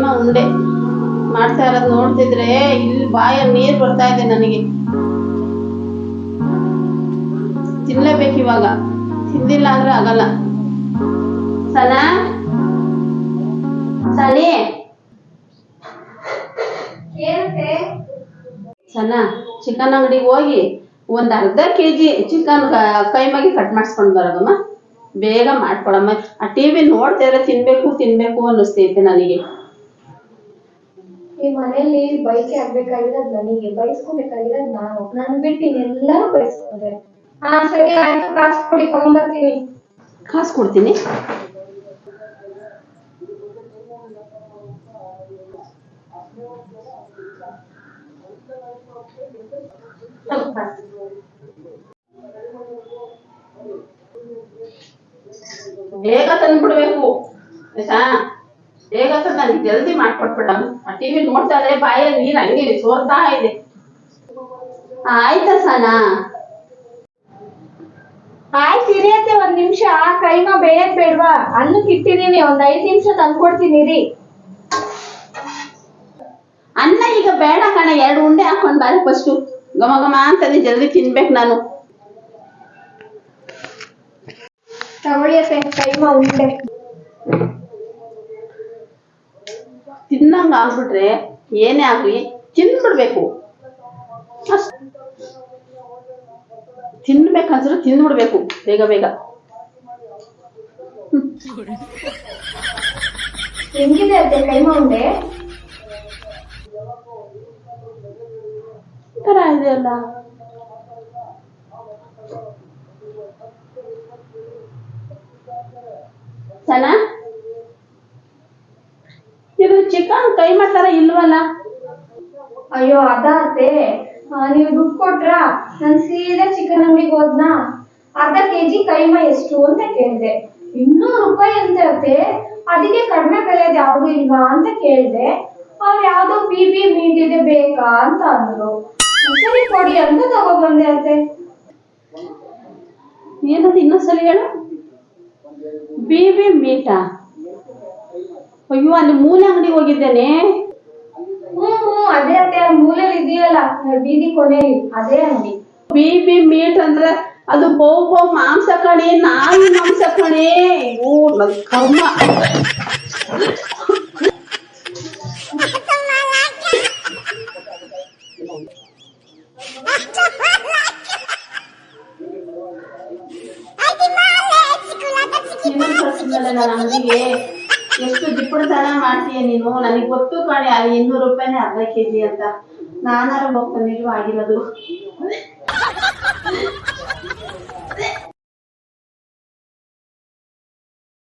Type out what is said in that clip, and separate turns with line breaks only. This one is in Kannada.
ಉಂಡೆ ಮಾಡ್ತಾ ಇರೋದು ನೋಡ್ತಿದ್ರೆ ಇಲ್ಲಿ ಬಾಯಲ್ಲಿ ನೀರು ಬರ್ತಾ ಇದೆ ನನಗೆ. ತಿನ್ಲೇಬೇಕು ಇವಾಗ. ತಿಂದಿಲ್ಲ ಅಂದ್ರೆ ಆಗಲ್ಲ. ಸನಾ? ಸನಿ? ಸನಾ ಚಿಕನ್ ಅಂಗಡಿಗೆ ಹೋಗಿ ಒಂದ್ ಅರ್ಧ ಕೆ ಜಿ ಚಿಕನ್ ಕೈಮಾಗಿ ಕಟ್ ಮಾಡಿಸ್ಕೊಂಡು ಬರೋದಮ್ಮ. ಬೇಗ ಮಾಡ್ಕೊಡಮ್ಮ ಆ ಟಿವಿ ನೋಡ್ತಾ ಇದ್ರೆ ತಿನ್ಬೇಕು ತಿನ್ಬೇಕು ಅನ್ನಿಸ್ತೈತೆ ನನಗೆ.
ಈ ಮನೇಲಿ ಬೈಕೆ ಆಗ್ಬೇಕಾಗಿರೋದ್ ನನಗೆ ಬಯಸ್ಕೋಬೇಕಾಗಿರೋದ್ ನಾನು. ನನ್ ಬಿಟ್ಟು ಎಲ್ಲರೂ ಬಯಸ್ಕೊಂಡೆ ಹಾ ಸರಿ, ಆಯ್ತು, ಕಾಸು ಕೊಡಿ ತಗೊಂಡ್ಬರ್ತೀನಿ
ಕಾಸು ಕೊಡ್ತೀನಿ. ಬೇಗ ತಂದ್ಬಿಡ್ಬೇಕು, ಆಯ್ತಾ? ಬೇಗ ತಂದು ನನಗೆ ಜಲ್ದಿ ಮಾಡ್ಕೊಟ್ಬಿಡ. ಆ ಟಿವಿ ನೋಡ್ತಾ ಇದ್ರೆ ಬಾಯಲ್ಲಿ ನೀರು ಹಂಗೆ ಸೋರ್ತಾ ಇದೆ. ಆಯ್ತಾ ಸನಾ?
ಆಯ್ತು ಇರಿಯತ್ತೆ ಒಂದ್ ನಿಮಿಷ. ಕೈಮ ಬೇಯಕ್ ಬೇಡ್ವಾ? ಅನ್ನಕ್ಕೆ ಇಟ್ಟಿದೀನಿ ಒಂದ್ ಐದ್ ನಿಮಿಷ ತಂದ್ಕೊಡ್ತೀನಿ ರೀ
ಅನ್ನ ಈಗ ಬೇಡ ಕಣ ಎರಡು ಉಂಡೆ ಹಾಕೊಂಡ್ ಬಾರಿ ಫಸ್ಟ್ ಘಮ ಘಮ ಅಂತದೆ ಜಲ್ದಿ ತಿನ್ಬೇಕು ನಾನು.
ತಗೊಳ್ಳಿ ಕೈಮಾ ಉಂಡೆ.
ತಿನ್ನಂಗ ಆಗ್ಬಿಟ್ರೆ ಏನೇ ಆಗ್ಲಿ ತಿಂದ್ಬಿಡ್ಬೇಕು ತಿನ್ಬೇಕಂದ್ರೆ ತಿಂದ್ಬಿಡ್ಬೇಕು ಬೇಗ ಬೇಗ.
ಹೆಂಗಿದೆ ಅತ್ತೆ ಕೈಮಾ ಉಂಡೆ?
ಈ ತರ ಇದೆಯಲ್ಲ ಸನ? ಇದು ಮಾಡ್ತಾರ ಇಲ್ವಲ್ಲ?
ಅಯ್ಯೋ ಅದ ಅತ್ತೆ ಆ, ನೀವು ದುಡ್ಡು ಕೊಟ್ರಾ? ನನ್ ಸೀದಾ ಚಿಕನ್ ಅಂಗಡಿಗೆ ಹೋದ್ನಾ? ಅರ್ಧ ಕೆಜಿ ಕೈಮ ಎಷ್ಟು ಅಂತ ಕೇಳಿದೆ. ಇನ್ನೂರು ರೂಪಾಯಿ ಅಂತ ಅತ್ತೆ. ಅದಕ್ಕೆ ಕಡಿಮೆ ಬೆಲೆದು ಯಾವ್ದು ಇಲ್ವಾ ಅಂತ ಕೇಳಿದೆ. ಅವ್ರು ಯಾವ್ದೋ ಬಿ ಬಿ ಮೀಟ್ ಇದೆ ಬೇಕಾ ಅಂತ ಅಂದ್ರು. ಸರಿ ಕೊಡಿ ಅಂತ ತಗೊಬಂದೆ ಅತ್ತೆ.
ಏನಂತ ಇನ್ನೊಂದ್ಸಲಿ ಹೇಳು? ಬಿ ಬಿ ಮೀಟಾ? ಅಯ್ಯೋ ಅಲ್ಲಿ ಮೂಲೆ ಅಂಗಡಿ ಹೋಗಿದ್ದೇನೆ.
ಹ್ಮ್ ಹ್ಮ್ ಅದೇ ಅತ್ತೆ ಮೂಲ ಮೂಲೆಯಲ್ಲಿ ಇದೆಯಲ್ಲ ಬೀದಿ ಕೊನೆಯಲ್ಲಿ ಅದೇ ಅಂಗಡಿ.
ಬಿ ಬಿ ಮೀಟ್ ಅಂದ್ರೆ ಅದು ಬೋ ಬೋ ಮಾಂಸ ಕಣೆ ನಾಯಿ ಮಾಂಸ ಕಣೆ. ನನ್ ಕರ್ಮ. ಅಂಗಡಿಗೆ? ಎಷ್ಟು ಜಿಪ್ಪುಡತನ ಮಾಡ್ತೀಯ ನೀನು? ನನಗೆ ಗೊತ್ತು ಕಣೆ ಅಲ್ಲಿ ಇನ್ನೂರು ರೂಪಾಯಿನೇ ಅರ್ಧ ಕೆಜಿ ಅಂತ. ನಾನಾರು ಹೋಗ್ತಾನೆ ಆಗಿರೋದು.